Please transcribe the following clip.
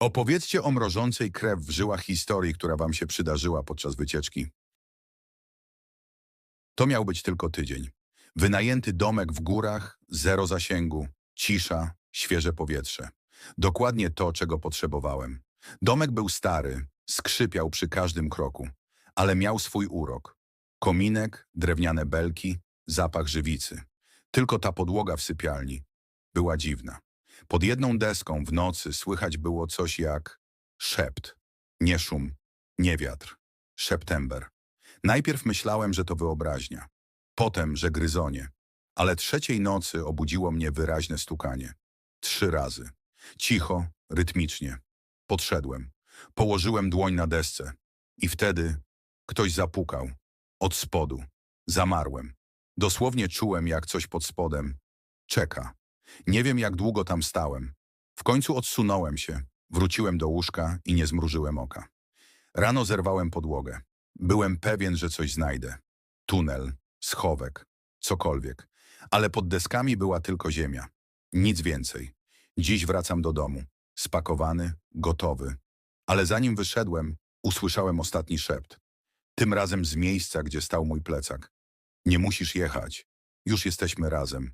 Opowiedzcie o mrożącej krew w żyłach historii, która wam się przydarzyła podczas wycieczki. To miał być tylko tydzień. Wynajęty domek w górach, zero zasięgu, cisza, świeże powietrze. Dokładnie to, czego potrzebowałem. Domek był stary, skrzypiał przy każdym kroku, ale miał swój urok. Kominek, drewniane belki, zapach żywicy. Tylko ta podłoga w sypialni była dziwna. Pod jedną deską w nocy słychać było coś jak szept. Nie szum, nie wiatr. Szeptember. Najpierw myślałem, że to wyobraźnia. Potem, że gryzonie. Ale trzeciej nocy obudziło mnie wyraźne stukanie. Trzy razy. Cicho, rytmicznie. Podszedłem. Położyłem dłoń na desce. I wtedy ktoś zapukał. Od spodu. Zamarłem. Dosłownie czułem, jak coś pod spodem czeka. Nie wiem, jak długo tam stałem. W końcu odsunąłem się, wróciłem do łóżka i nie zmrużyłem oka. Rano zerwałem podłogę. Byłem pewien, że coś znajdę. Tunel, schowek, cokolwiek. Ale pod deskami była tylko ziemia. Nic więcej. Dziś wracam do domu. Spakowany, gotowy. Ale zanim wyszedłem, usłyszałem ostatni szept. Tym razem z miejsca, gdzie stał mój plecak. Nie musisz jechać. Już jesteśmy razem.